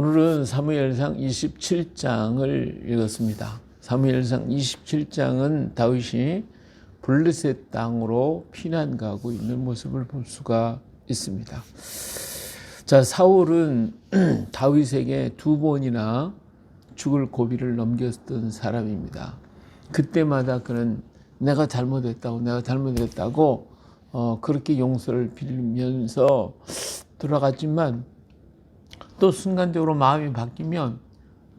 오늘은 사무엘상 27장을 읽었습니다. 사무엘상 27장은 다윗이 블레셋 땅으로 피난 가고 있는 모습을 볼 수가 있습니다. 자, 사울은 다윗에게 두 번이나 죽을 고비를 넘겼던 사람입니다. 그때마다 그는 내가 잘못했다고, 내가 잘못했다고, 어, 그렇게 용서를 빌면서 돌아갔지만 또 순간적으로 마음이 바뀌면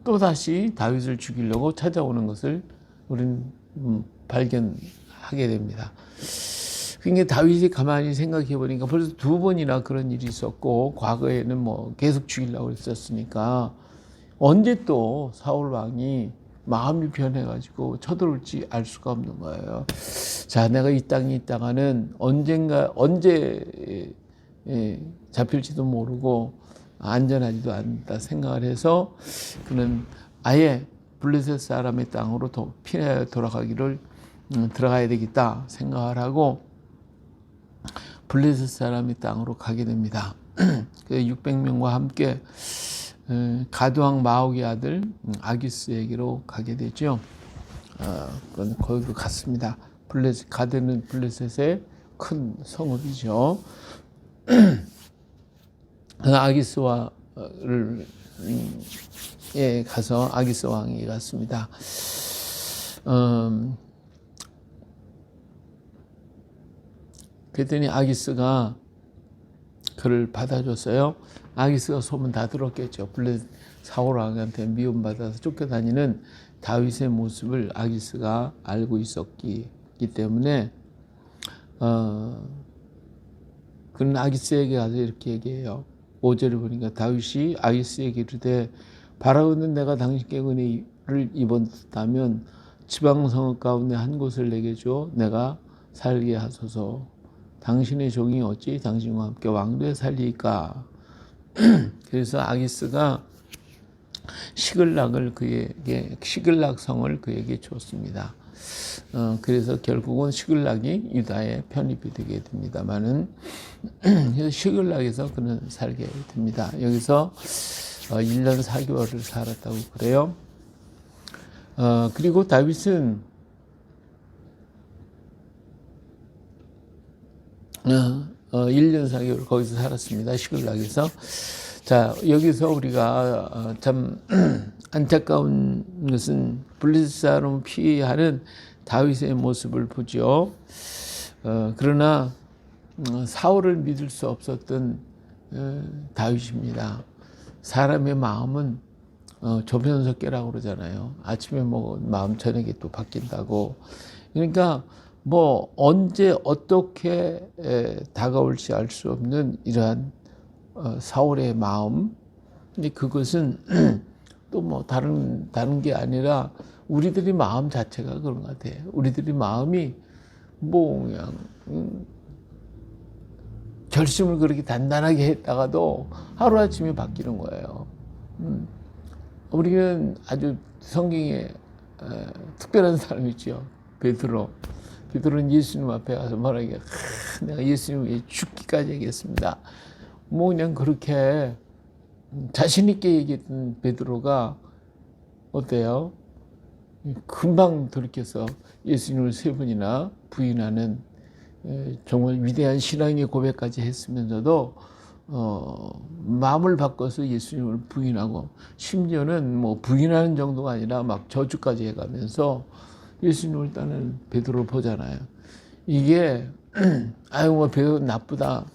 또 다시 다윗을 죽이려고 찾아오는 것을 우리는 음, 발견하게 됩니다. 그러니까 다윗이 가만히 생각해 보니까 벌써 두 번이나 그런 일이 있었고 과거에는 뭐 계속 죽이려고 했었으니까 언제 또 사울 왕이 마음이 변해가지고 쳐들어올지 알 수가 없는 거예요. 자, 내가 이 땅에 있다가는 언젠가 언제 예, 잡힐지도 모르고 안전하지도 않다 생각을 해서 그는 아예 블레셋 사람의 땅으로 피해 돌아가기를 음, 들어가야 되겠다 생각을 하고 블레셋 사람의 땅으로 가게 됩니다. 그 600명과 함께 가두왕 마옥의 아들 음, 아기스에게로 가게 되죠. 어, 그건 거기로 갔습니다. 블레셋 가드는 블레셋의 큰 성읍이죠. 아기스와를 예 가서 아기스 왕이 갔습니다. 음, 그랬더니 아기스가 그를 받아줬어요. 아기스가 소문 다 들었겠죠. 블레 사울 왕한테 미움받아서 쫓겨다니는 다윗의 모습을 아기스가 알고 있었기 때문에 어, 그는 아기스에게 가서 이렇게 얘기해요. 5절을 보니까 다윗이 아기스에게 이르되 바라오는 내가 당신께 은혜를 입었다면 지방성 가운데 한 곳을 내게 줘 내가 살게 하소서 당신의 종이 어찌 당신과 함께 왕도에 살리까 그래서 아기스가 시글락을 그에게 시글락 성을 그에게 줬습니다. 어, 그래서 결국은 시글락이 유다에 편입이 되게 됩니다만은 시글락에서 그는 살게 됩니다. 여기서 어, 1년 4개월을 살았다고 그래요. 어, 그리고 다윗은 어, 1년 4개월 거기서 살았습니다. 시글락에서. 자, 여기서 우리가 어, 참 안타까운 것은 블리사로 피하는 다윗의 모습을 보죠. 어, 그러나 어, 사울을 믿을 수 없었던 어, 다윗입니다. 사람의 마음은 어, 조변석계라고 그러잖아요. 아침에 먹은 마음 저녁에 또 바뀐다고. 그러니까 뭐 언제 어떻게 에, 다가올지 알 수 없는 이러한 어, 사울의 마음. 근데 그것은 또 뭐 다른 다른 게 아니라 우리들이 마음 자체가 그런 것 같아요. 우리들이 마음이 뭐 그냥 음, 결심을 그렇게 단단하게 했다가도 하루 아침에 바뀌는 거예요. 음, 우리는 아주 성경에 에, 특별한 사람이죠. 베드로. 베드로는 예수님 앞에 가서 말하기가 내가 예수님 위해 죽기까지 하겠습니다. 뭐 그냥 그렇게 자신 있게 얘기했던 베드로가 어때요? 금방 돌이켜서 예수님을 세 번이나 부인하는 정말 위대한 신앙의 고백까지 했으면서도 어, 마음을 바꿔서 예수님을 부인하고 심지어는 뭐 부인하는 정도가 아니라 막 저주까지 해가면서 예수님을 따는 베드로를 보잖아요. 이게 아유 뭐 베드로 나쁘다.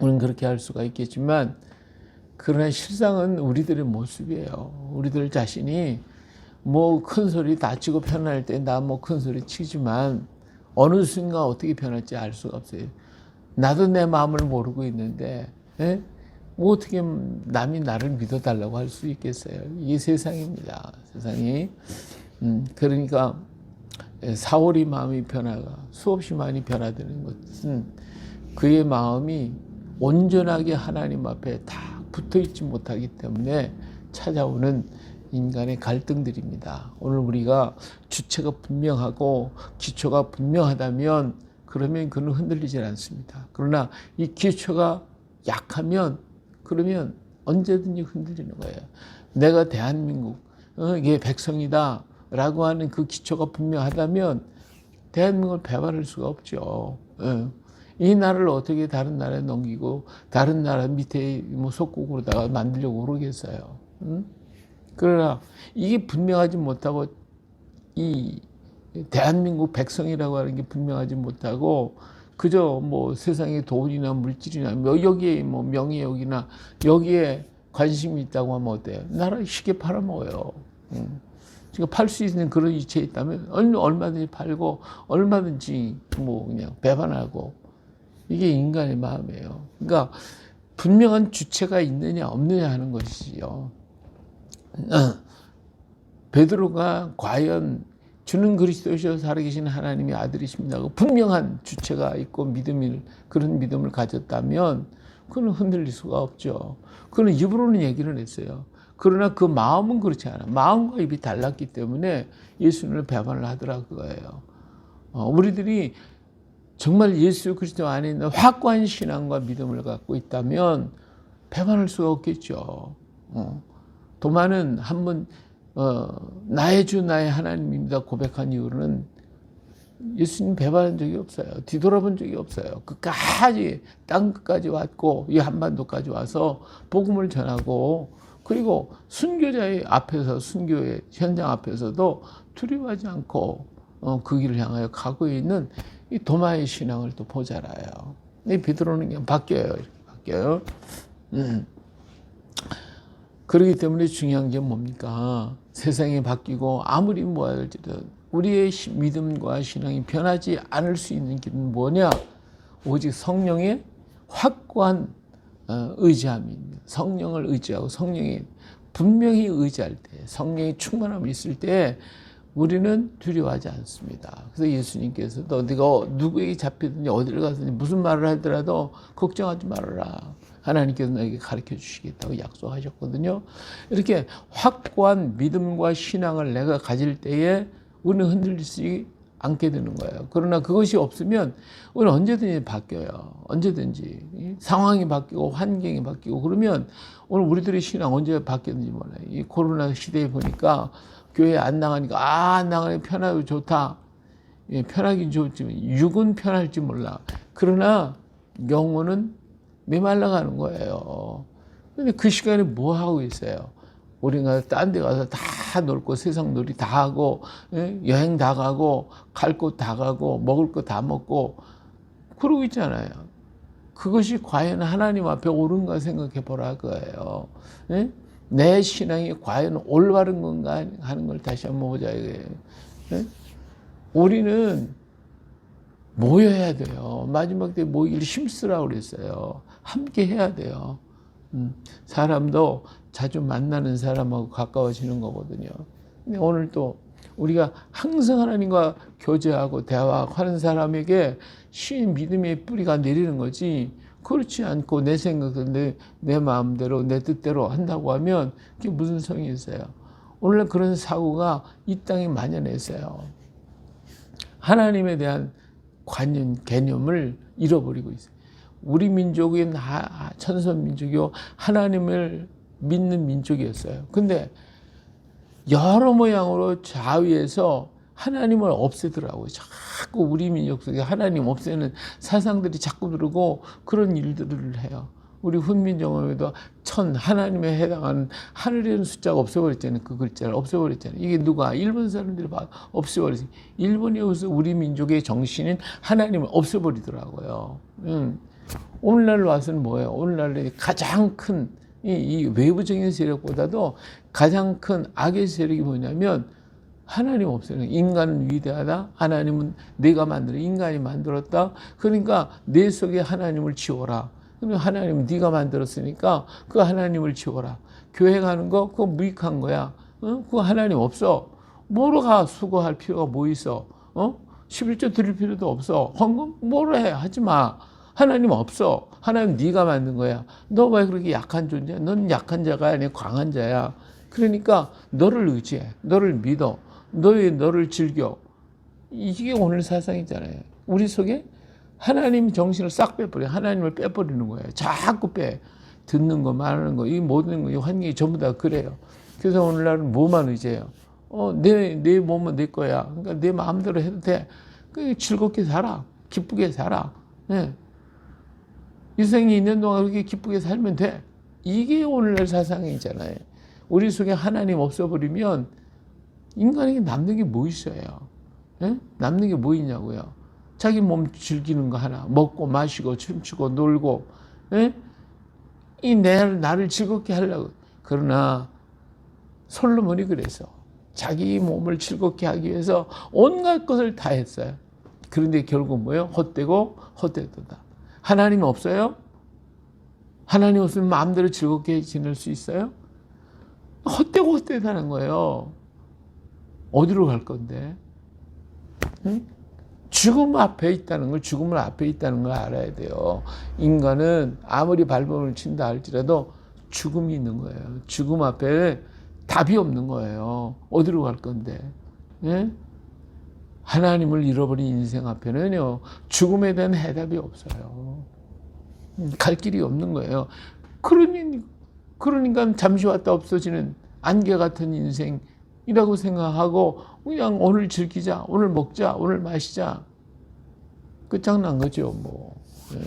우리는 그렇게 할 수가 있겠지만 그러나 실상은 우리들의 모습이에요. 우리들 자신이 뭐 큰 소리 다치고 편할 때 나 뭐 큰 소리 치지만 어느 순간 어떻게 변할지 알 수가 없어요. 나도 내 마음을 모르고 있는데 예? 뭐 어떻게 남이 나를 믿어달라고 할 수 있겠어요. 이게 세상입니다. 세상이 음, 그러니까 사월이 마음이 변화가 수없이 많이 변화되는 것은 그의 마음이 온전하게 하나님 앞에 다 붙어 있지 못하기 때문에 찾아오는 인간의 갈등들입니다. 오늘 우리가 주체가 분명하고 기초가 분명하다면 그러면 그는 흔들리질 않습니다. 그러나 이 기초가 약하면 그러면 언제든지 흔들리는 거예요. 내가 대한민국 어, 이게 백성이다라고 하는 그 기초가 분명하다면 대한민국을 배반할 수가 없죠. 예. 이 나라를 어떻게 다른 나라에 넘기고 다른 나라 밑에 뭐 속국으로다가 만들려고 그러겠어요. 응? 그러나 이게 분명하지 못하고 이 대한민국 백성이라고 하는 게 분명하지 못하고 그저 뭐 세상의 돈이나 물질이나 뭐 여기에 뭐 명예욕이나 여기에 관심이 있다고 하면 어때요? 나라 쉽게 팔아먹어요. 응. 지금 팔수 있는 그런 이치에 있다면 얼- 얼마든지 팔고 얼마든지 뭐 그냥 배반하고 이게 인간의 마음이에요. 그러니까 분명한 주체가 있느냐 없느냐 하는 것이지요. 베드로가 과연 주는 그리스도시여 살아계신 하나님의 아들이십니다. 그 분명한 주체가 있고 믿음을 그런 믿음을 가졌다면 그는 흔들릴 수가 없죠. 그는 입으로는 얘기를 했어요. 그러나 그 마음은 그렇지 않아. 마음과 입이 달랐기 때문에 예수님을 배반을 하더라 그거예요. 어, 우리들이 정말 예수 그리스도 안에 있는 확고한 신앙과 믿음을 갖고 있다면 배반할 수가 없겠죠. 어. 도마는 한번 어, 나의 주 나의 하나님입니다 고백한 이후로는 예수님 배반한 적이 없어요. 뒤돌아본 적이 없어요. 끝까지 땅 끝까지 왔고 이 한반도까지 와서 복음을 전하고 그리고 순교자의 앞에서 순교의 현장 앞에서도 두려워하지 않고 어, 그 길을 향하여 가고 있는 이 도마의 신앙을 또 보잖아요. 이 베드로는 그냥 바뀌어요. 바뀌어요. 음. 그렇기 때문에 중요한 게 뭡니까? 세상이 바뀌고 아무리 뭐할지든 우리의 시- 믿음과 신앙이 변하지 않을 수 있는 길은 뭐냐? 오직 성령의 확고한 어, 의지함입니다. 성령을 의지하고 성령이 분명히 의지할 때, 성령의 충만함이 있을 때 우리는 두려워하지 않습니다. 그래서 예수님께서도 네가 누구에게 잡히든지 어디를 가든지 무슨 말을 하더라도 걱정하지 말아라. 하나님께서 너에게 가르쳐 주시겠다고 약속하셨거든요. 이렇게 확고한 믿음과 신앙을 내가 가질 때에 우리는 흔들리지 않게 되는 거예요. 그러나 그것이 없으면 우리는 언제든지 바뀌어요. 언제든지. 이 상황이 바뀌고 환경이 바뀌고 그러면 오늘 우리들의 신앙 언제 바뀌었는지 몰라요. 이 코로나 시대에 보니까 교회 안 나가니까 아, 안 나가니 편하고 좋다. 예, 편하긴 좋지만 육은 편할지 몰라. 그러나 영혼은 메말라 가는 거예요. 근데 그 시간에 뭐 하고 있어요? 우리가 딴데 가서 다 놀고 세상 놀이 다 하고 예? 여행 다 가고 갈 곳 다 가고 먹을 거 다 먹고 그러고 있잖아요. 그것이 과연 하나님 앞에 옳은가 생각해 보라 그거예요. 예? 내 신앙이 과연 올바른 건가 하는 걸 다시 한번 보자 이거예요. 예? 우리는 모여야 돼요. 마지막 때 모이기를 힘쓰라고 그랬어요. 함께 해야 돼요. 음, 사람도 자주 만나는 사람하고 가까워지는 거거든요. 근데 오늘 또 우리가 항상 하나님과 교제하고 대화하는 사람에게 신 믿음의 뿌리가 내리는 거지 그렇지 않고 내 생각대로 내, 내 마음대로 내 뜻대로 한다고 하면 그게 무슨 성이 있어요. 오늘 그런 사고가 이 땅에 만연했어요. 하나님에 대한 관념, 개념을 잃어버리고 있어요. 우리 민족은 하- 천선 민족이요. 하나님을 믿는 민족이었어요. 근데 여러 모양으로 자위에서 하나님을 없애더라고요. 자꾸 우리 민족 속에 하나님 없애는 사상들이 자꾸 들고 그런 일들을 해요. 우리 훈민정음에도 천 하나님에 해당하는 하늘에 있는 숫자가 없애버렸잖아요. 그 글자를 없애버렸잖아요. 이게 누가 일본 사람들이 봐 없애버렸어요. 일본에 와서 우리 민족의 정신인 하나님을 없애버리더라고요. 음. 오늘날 와서는 뭐예요? 오늘날 가장 큰 이, 이 외부적인 세력보다도 가장 큰 악의 세력이 뭐냐면 하나님 없어요. 인간은 위대하다. 하나님은 내가 만들어 인간이 만들었다. 그러니까 내 속에 하나님을 지워라. 그럼 하나님은 네가 만들었으니까 그 하나님을 지워라. 교회 가는 거 그거 무익한 거야. 어? 그거 하나님 없어. 뭐로 가 수고할 필요가 뭐 있어? 어? 11조 드릴 필요도 없어. 헌금 뭐로 해? 하지 마. 하나님 없어. 하나님 네가 만든 거야. 너 왜 그렇게 약한 존재야? 넌 약한 자가 아니라 강한 자야. 그러니까 너를 의지해. 너를 믿어. 너의 너를 즐겨. 이게 오늘 사상이잖아요. 우리 속에 하나님 정신을 싹 빼버려. 하나님을 빼버리는 거예요. 자꾸 빼. 듣는 거, 말하는 거, 이 모든 거, 이 환경이 전부 다 그래요. 그래서 오늘날은 뭐만 의지해요? 어, 내, 내 몸은 내 거야. 그러니까 내 마음대로 해도 돼. 그 즐겁게 살아. 기쁘게 살아. 예. 인생이 있는 동안 그렇게 기쁘게 살면 돼. 이게 오늘날 사상이잖아요. 우리 속에 하나님 없어버리면 인간에게 남는 게 뭐 있어요? 예? 남는 게 뭐 있냐고요? 자기 몸 즐기는 거 하나, 먹고 마시고 춤추고 놀고, 예? 이 내, 나를 즐겁게 하려고. 그러나 솔로몬이 그래서 자기 몸을 즐겁게 하기 위해서 온갖 것을 다 했어요. 그런데 결국 뭐예요? 헛되고 헛되도다. 하나님 없어요? 하나님 없으면 마음대로 즐겁게 지낼 수 있어요? 헛되고 헛되다는 거예요. 어디로 갈 건데? 응? 죽음 앞에 있다는 걸, 죽음을 앞에 있다는 걸 알아야 돼요. 인간은 아무리 발버둥을 친다 할지라도 죽음이 있는 거예요. 죽음 앞에 답이 없는 거예요. 어디로 갈 건데? 예? 하나님을 잃어버린 인생 앞에는요, 죽음에 대한 해답이 없어요. 음, 갈 길이 없는 거예요. 그러니, 그러니까 잠시 왔다 없어지는 안개 같은 인생이라고 생각하고, 그냥 오늘 즐기자, 오늘 먹자, 오늘 마시자. 끝장난 거죠, 뭐. 예.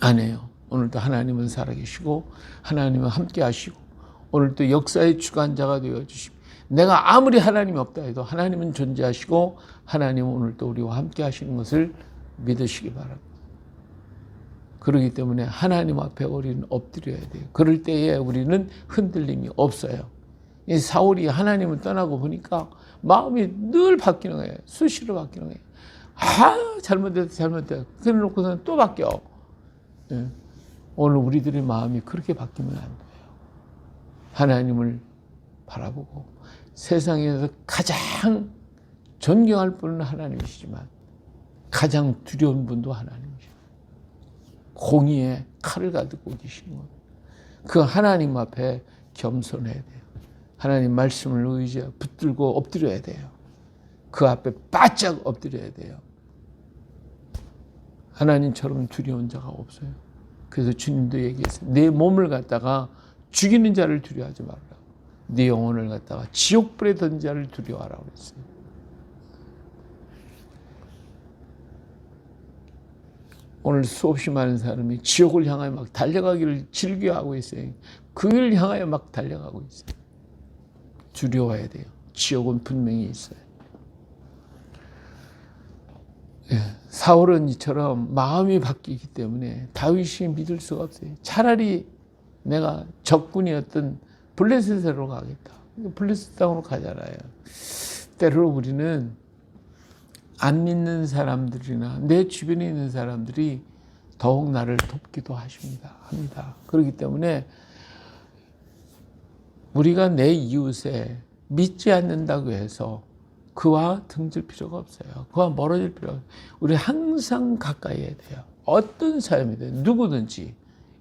안 해요. 오늘도 하나님은 살아계시고, 하나님은 함께 하시고, 오늘도 역사의 주관자가 되어 주십니다. 내가 아무리 하나님이 없다 해도 하나님은 존재하시고 하나님은 오늘도 우리와 함께 하시는 것을 믿으시기 바랍니다. 그러기 때문에 하나님 앞에 우리는 엎드려야 돼요. 그럴 때에 우리는 흔들림이 없어요. 이 사울이 하나님을 떠나고 보니까 마음이 늘 바뀌는 거예요. 수시로 바뀌는 거예요. 아, 잘못됐다, 잘못됐다. 그래 놓고서는 또 바뀌어. 예. 오늘 우리들의 마음이 그렇게 바뀌면 안 돼요. 하나님을 바라보고 세상에서 가장 존경할 분은 하나님이시지만 가장 두려운 분도 하나님이시죠. 공의의 칼을 가지고 계시는 것. 그 하나님 앞에 겸손해야 돼요. 하나님 말씀을 의지해 붙들고 엎드려야 돼요. 그 앞에 바짝 엎드려야 돼요. 하나님처럼 두려운 자가 없어요. 그래서 주님도 얘기했어요. 내 몸을 갖다가 죽이는 자를 두려워하지 말라. 네 영혼을 갖다가 지옥불에 던 자를 두려워하라고 그랬어요. 오늘 수없이 많은 사람이 지옥을 향하여 막 달려가기를 즐겨하고 있어요. 그를 향하여 막 달려가고 있어요. 두려워야 돼요. 지옥은 분명히 있어요. 예, 사울은 이처럼 마음이 바뀌기 때문에 다윗이 믿을 수가 없어요. 차라리 내가 적군이었던 블레셋으로 가겠다. 블레셋 땅으로 가잖아요. 때로 우리는 안 믿는 사람들이나 내 주변에 있는 사람들이 더욱 나를 돕기도 하십니다. 합니다. 그렇기 때문에 우리가 내 이웃에 믿지 않는다고 해서 그와 등질 필요가 없어요. 그와 멀어질 필요가 없어요. 우리 항상 가까이 해야 돼요. 어떤 사람이든 누구든지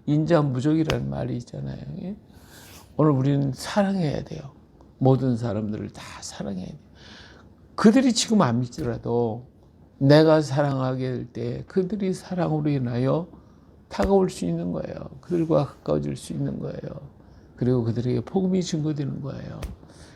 인자무적이라는 말이 있잖아요. 예? 오늘 우리는 사랑해야 돼요. 모든 사람들을 다 사랑해야 돼요. 그들이 지금 안 믿더라도 내가 사랑하게 될 때 그들이 사랑으로 인하여 다가올 수 있는 거예요. 그들과 가까워질 수 있는 거예요. 그리고 그들에게 복음이 증거되는 거예요.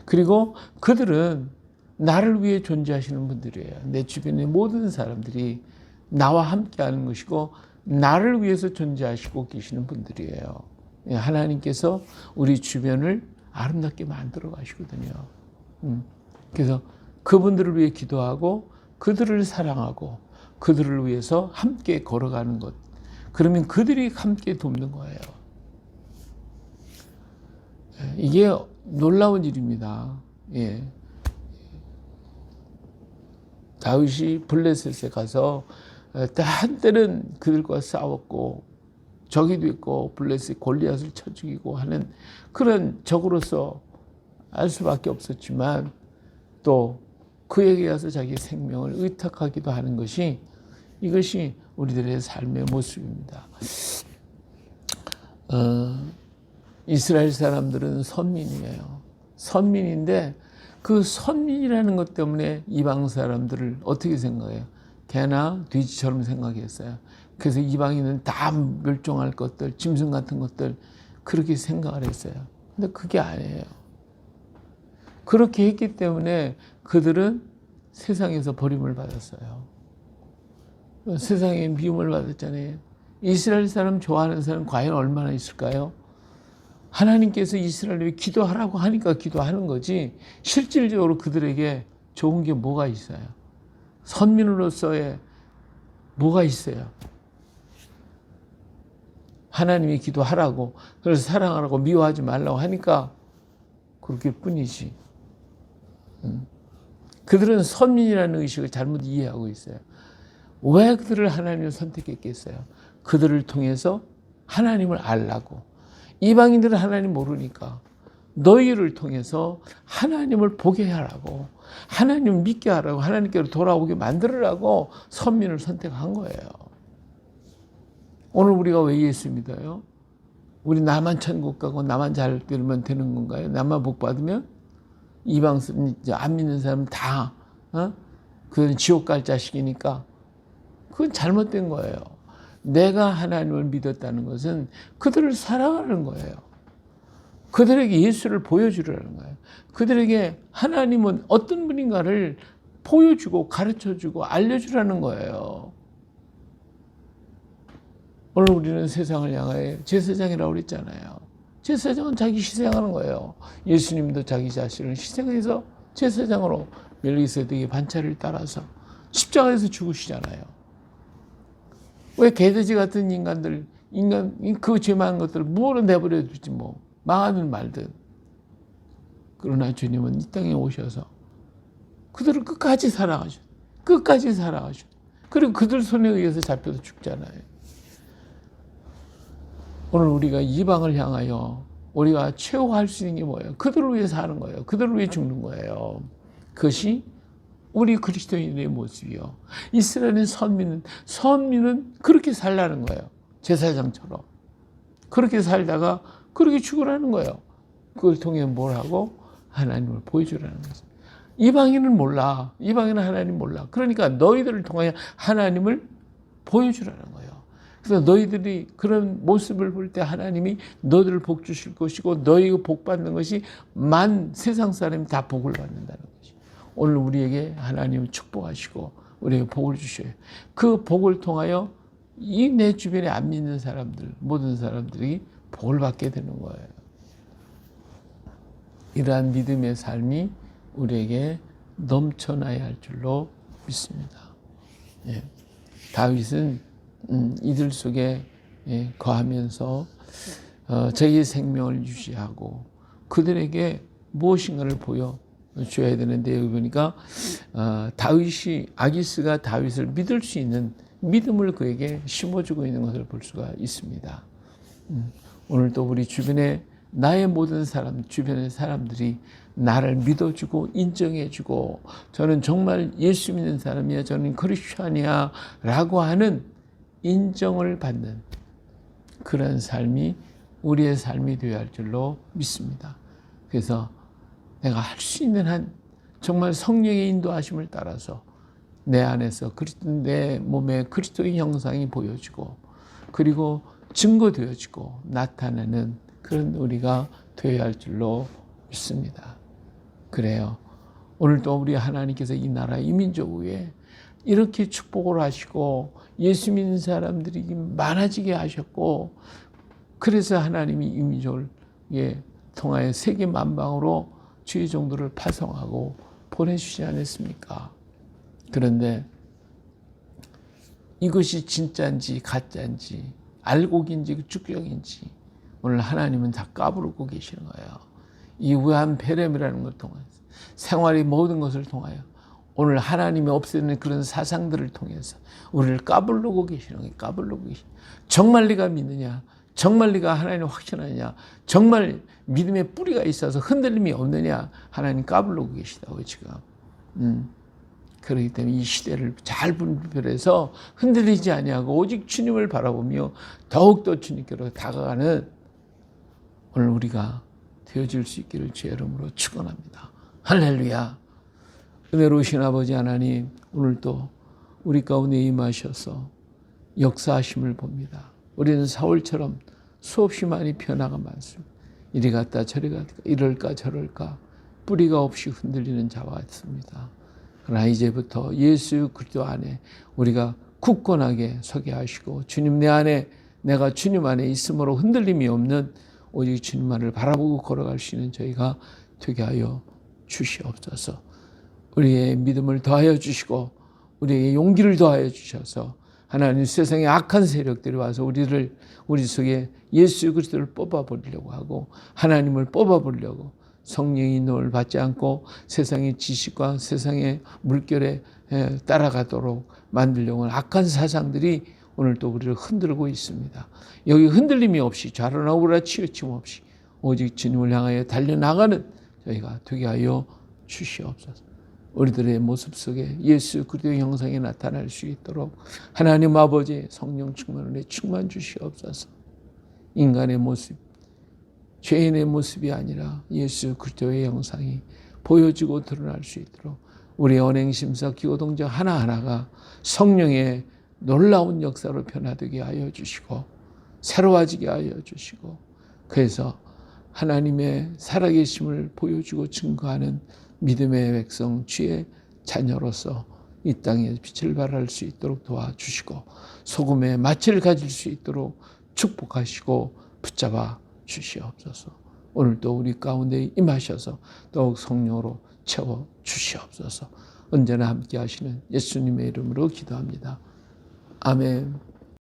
그리고 그들은 나를 위해 존재하시는 분들이에요. 내 주변의 모든 사람들이 나와 함께 하는 것이고 나를 위해서 존재하시고 계시는 분들이에요. 예, 하나님께서 우리 주변을 아름답게 만들어 가시거든요. 음, 그래서 그분들을 위해 기도하고 그들을 사랑하고 그들을 위해서 함께 걸어가는 것. 그러면 그들이 함께 돕는 거예요. 예, 이게 놀라운 일입니다. 예. 다윗이 블레셋에 가서 한때는 그들과 싸웠고 적이도 있고 블레셋 골리앗을 쳐 죽이고 하는 그런 적으로서 알 수밖에 없었지만 또 그에게 가서 자기 생명을 의탁하기도 하는 것이 이것이 우리들의 삶의 모습입니다. 어, 이스라엘 사람들은 선민이에요. 선민인데 그 선민이라는 것 때문에 이방 사람들을 어떻게 생각해요? 개나 돼지처럼 생각했어요. 그래서 이방인은 다 멸종할 것들, 짐승 같은 것들 그렇게 생각을 했어요. 근데 그게 아니에요. 그렇게 했기 때문에 그들은 세상에서 버림을 받았어요. 세상에 미움을 받았잖아요. 이스라엘 사람 좋아하는 사람 과연 얼마나 있을까요? 하나님께서 이스라엘에 기도하라고 하니까 기도하는 거지 실질적으로 그들에게 좋은 게 뭐가 있어요? 선민으로서의 뭐가 있어요? 하나님이 기도하라고 그래서 사랑하라고 미워하지 말라고 하니까 그렇게 뿐이지. 음. 그들은 선민이라는 의식을 잘못 이해하고 있어요. 왜 그들을 하나님을 선택했겠어요? 그들을 통해서 하나님을 알라고. 이방인들은 하나님 모르니까 너희를 통해서 하나님을 보게 하라고. 하나님을 믿게 하라고. 하나님께로 돌아오게 만들으라고 선민을 선택한 거예요. 오늘 우리가 왜 예수 믿어요? 우리 나만 천국 가고 나만 잘 되면 되는 건가요? 나만 복 받으면 이방 안 믿는 사람 다 어? 그건 지옥 갈 자식이니까 그건 잘못된 거예요. 내가 하나님을 믿었다는 것은 그들을 사랑하는 거예요. 그들에게 예수를 보여주려는 거예요. 그들에게 하나님은 어떤 분인가를 보여주고 가르쳐주고 알려주라는 거예요. 오늘 우리는 세상을 향하여 제사장이라고 그랬잖아요. 제사장은 자기 희생하는 거예요. 예수님도 자기 자신을 희생해서 제사장으로 멜기세덱의 반차를 따라서 십자가에서 죽으시잖아요. 왜 개돼지 같은 인간들 인간 그 죄만한 것들을 무엇로 내버려 두지 뭐 망하든 말든 그러나 주님은 이 땅에 오셔서 그들을 끝까지 사랑하셨 끝까지 사랑하셨 그리고 그들 손에 의해서 잡혀서 죽잖아요. 오늘 우리가 이방을 향하여 우리가 최후할 수 있는 게 뭐예요? 그들을 위해서 하는 거예요. 그들을 위해 죽는 거예요. 그것이 우리 그리스도인의 모습이요. 이스라엘의 선민은 선민은 그렇게 살라는 거예요. 제사장처럼 그렇게 살다가 그렇게 죽으라는 거예요. 그걸 통해 뭘 하고 하나님을 보여주라는 거죠. 이방인은 몰라. 이방인은 하나님 몰라. 그러니까 너희들을 통하여 하나님을 보여주라는 거예요. 그래서 너희들이 그런 모습을 볼 때 하나님이 너희들을 복 주실 것이고 너희가 복 받는 것이 만 세상 사람이 다 복을 받는다는 것이. 오늘 우리에게 하나님을 축복하시고 우리에게 복을 주셔요. 그 복을 통하여 이 내 주변에 안 믿는 사람들, 모든 사람들이 복을 받게 되는 거예요. 이러한 믿음의 삶이 우리에게 넘쳐나야 할 줄로 믿습니다. 예. 다윗은 음, 이들 속에 예, 거하면서 어, 자기의 생명을 유지하고 그들에게 무엇인가를 보여 줘야 되는데 여기 보니까 어, 다윗이 아기스가 다윗을 믿을 수 있는 믿음을 그에게 심어주고 있는 것을 볼 수가 있습니다. 음, 오늘 또 우리 주변에 나의 모든 사람, 주변의 사람들이 나를 믿어주고 인정해주고 저는 정말 예수 믿는 사람이야, 저는 크리스천이야 라고 하는 인정을 받는 그런 삶이 우리의 삶이 되어야 할 줄로 믿습니다. 그래서 내가 할 수 있는 한 정말 성령의 인도하심을 따라서 내 안에서 그리스도 내 몸에 그리스도의 형상이 보여지고 그리고 증거되어지고 나타내는 그런 우리가 되어야 할 줄로 믿습니다. 그래요. 오늘도 우리 하나님께서 이 나라 이 민족 위에 이렇게 축복을 하시고 예수 믿는 사람들이 많아지게 하셨고 그래서 하나님이 이 민족을 예, 통하여 세계 만방으로 주의 정도를 파송하고 보내주지 않았습니까? 그런데 이것이 진짜인지 가짜인지 알곡인지 축적인지 오늘 하나님은 다 까부르고 계시는 거예요. 이 우한 페렘이라는 걸 통해서 생활의 모든 것을 통하여 오늘 하나님이 없애는 그런 사상들을 통해서 우리를 까불르고 계시는 거예요. 까불르고 계시. 정말 네가 믿느냐? 정말 네가 하나님을 확신하느냐? 정말 믿음의 뿌리가 있어서 흔들림이 없느냐? 하나님 까불르고 계시다고 지금. 음. 그렇기 때문에 이 시대를 잘 분별해서 흔들리지 아니하고 오직 주님을 바라보며 더욱더 주님께로 다가가는 오늘 우리가 되어질 수 있기를 주의 이름으로 축원합니다. 할렐루야. 은혜로우신 아버지 하나님 오늘도 우리 가운데 임하셔서 역사하심을 봅니다. 우리는 사울처럼 수없이 많이 변화가 많습니다. 이리 갔다 저리 갔다 이럴까 저럴까 뿌리가 없이 흔들리는 자와 같습니다. 그러나 이제부터 예수 그리스도 안에 우리가 굳건하게 서게 하시고 주님 내 안에 내가 주님 안에 있으므로 흔들림이 없는 오직 주님만을 바라보고 걸어갈 수 있는 저희가 되게 하여 주시옵소서. 우리의 믿음을 더하여 주시고 우리에게 용기를 더하여 주셔서 하나님 세상의 악한 세력들이 와서 우리를 우리 속에 예수 그리스도를 뽑아 버리려고 하고 하나님을 뽑아 버리려고 성령의 인도를 받지 않고 세상의 지식과 세상의 물결에 에, 따라가도록 만들려고 하는 악한 사상들이 오늘 또 우리를 흔들고 있습니다. 여기 흔들림이 없이 좌로나 우라 치우침 없이 오직 주님을 향하여 달려나가는 저희가 되게 하여 주시옵소서. 우리들의 모습 속에 예수 그리스도의 형상이 나타날 수 있도록 하나님 아버지 성령 충만을 충만 주시옵소서. 인간의 모습, 죄인의 모습이 아니라 예수 그리스도의 형상이 보여지고 드러날 수 있도록 우리의 언행 심사 기호동정 하나하나가 성령의 놀라운 역사로 변화되게 하여 주시고 새로워지게 하여 주시고 그래서 하나님의 살아계심을 보여주고 증거하는 믿음의 백성 주의 자녀로서 이 땅에 빛을 발할 수 있도록 도와주시고 소금의 마취를 가질 수 있도록 축복하시고 붙잡아 주시옵소서. 오늘도 우리 가운데 임하셔서 더욱 성령으로 채워 주시옵소서. 언제나 함께 하시는 예수님의 이름으로 기도합니다. 아멘.